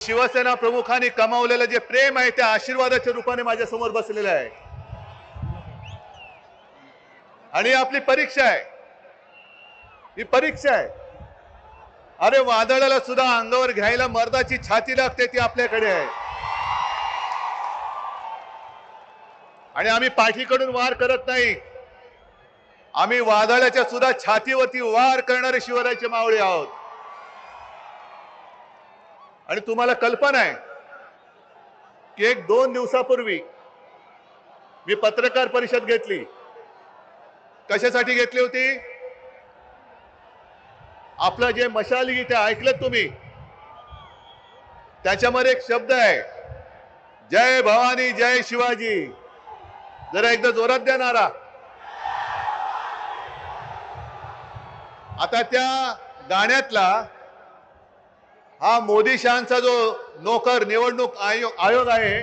शिवसेना प्रमुखांनी कमावलेलं जे प्रेम आहे त्या आशीर्वादाच्या रूपाने माझ्यासमोर बसलेलं आहे. आणि आपली परीक्षा आहे. ही परीक्षा आहे. अरे वादळाला सुद्धा अंगावर घ्यायला मर्दाची छाती लागते ती आपल्याकडे आहे. आणि आम्ही पाठीकडून वार करत नाही. आम्ही वादळाच्या सुद्धा छातीवरती वार करणारे शिवरायाचे मावळे आहोत. आणि तुम्हाला कल्पना आहे की एक दोन दिवसापूर्वी मी पत्रकार परिषद घेतली. कशासाठी घेतली होती? आपलं जे मशाल गीत आहे ऐकलं तुम्ही त्याच्यामध्ये एक शब्द आहे. जय भवानी जय शिवाजी. जरा एकदा जोरात द्या नारा. आता त्या गाण्यातला हा मोदी शहांचा जो नोकर निवडणूक आयोग आयोग आहे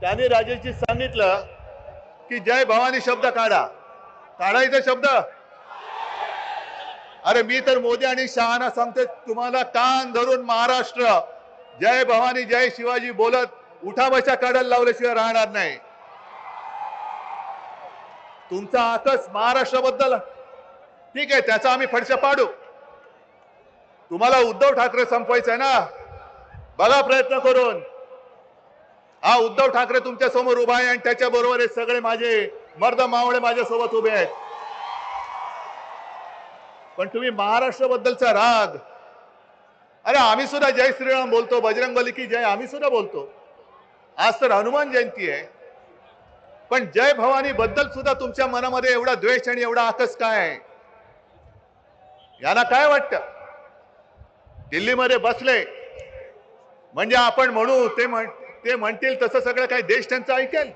त्याने राजेशजी सांगितलं की जय भवानी शब्द काढा. काढायचा शब्द. अरे मी तर मोदी आणि शहाना सांगते तुम्हाला कान धरून महाराष्ट्र. जय भवानी जय शिवाजी बोलत उठा बशा काढायला लावल्याशिवाय राहणार नाही. तुमचा आकस महाराष्ट्राबद्दल. ठीक आहे त्याचा आम्ही फडशा पाडू. तुम्हाला उद्धव ठाकरे संपवायचं आहे ना? बघा प्रयत्न करून. हा उद्धव ठाकरे तुमच्यासमोर उभा आहे आणि त्याच्या बरोबर हे सगळे माझे मर्द मावळे माझ्या सोबत उभे आहेत. पण तुम्ही महाराष्ट्राबद्दलचा राग. अरे आम्ही सुद्धा जय श्रीराम बोलतो बजरंगबली की जय आम्ही सुद्धा बोलतो. आज तर हनुमान जयंती आहे. पण जय भवानी बद्दल सुद्धा तुमच्या मनामध्ये एवढा द्वेष आणि एवढा आकस काय आहे? यांना काय वाटतं? दिल्लीमध्ये बसले. म्हणजे आपण म्हणू ते म्हण ते म्हणतील तसं सगळं काही देश त्यांचं ऐकेल.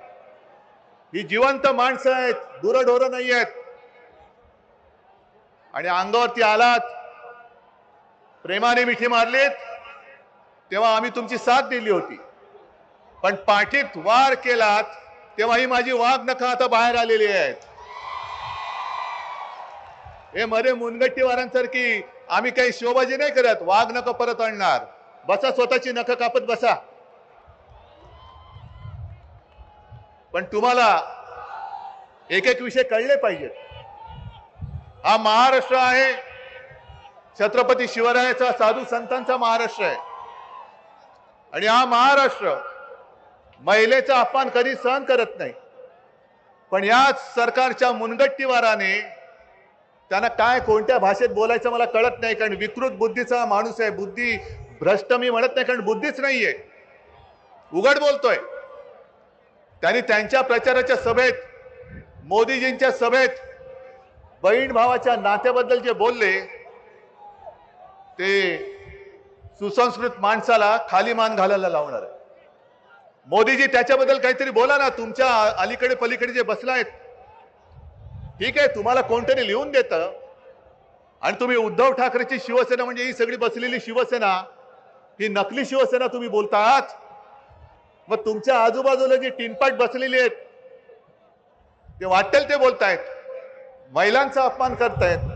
ही जिवंत माणसं आहेत दुरढोरं नाही आहेत. आणि अंगावरती आलात प्रेमाने मिठी मारलीत तेव्हा आम्ही तुमची साथ दिली होती. पण पाठीत वार केलात तेव्हा ही माझी वाघ नखा आता बाहेर आलेली आहेत. हे मध्ये मुनगट्टीवारांसारखी आम्ही काही शिवबाजी नाही करत. वाघ नको परत आणणार. बसा स्वतःची नख कापत बसा. पण तुम्हाला एक एक विषय कळले पाहिजेत हा महाराष्ट्र आहे. छत्रपती शिवरायाचा साधू संतांचा महाराष्ट्र आहे. आणि हा महाराष्ट्र महिलेचा अपमान कधी सहन करत नाही. पण याच सरकारच्या मुनगट्टीवाराने त्यांना काय कोणत्या भाषेत बोलायचं मला कळत नाही कारण विकृत बुद्धीचा माणूस आहे. बुद्धी भ्रष्ट मी म्हणत नाही कारण बुद्धीच नाहीये. उघड बोलतोय. त्यांनी त्यांच्या प्रचाराच्या सभेत मोदीजींच्या सभेत बहीण भावाच्या नात्याबद्दल जे बोलले ते सुसंस्कृत माणसाला खाली मान घालायला लावणार आहे मोदीजी त्याच्याबद्दल काहीतरी बोला ना. तुमच्या अलीकडे पलीकडे जे बसला आहेत ठीक आहे तुम्हाला कोणतरी लिहून देतं. आणि तुम्ही उद्धव ठाकरेची शिवसेना म्हणजे ही सगळी बसलेली शिवसेना ही नकली शिवसेना तुम्ही बोलतात. मग तुमच्या आजूबाजूला जी टिनपाट बसलेली आहेत ते वाटेल ते बोलतायत. महिलांचा अपमान करतायत.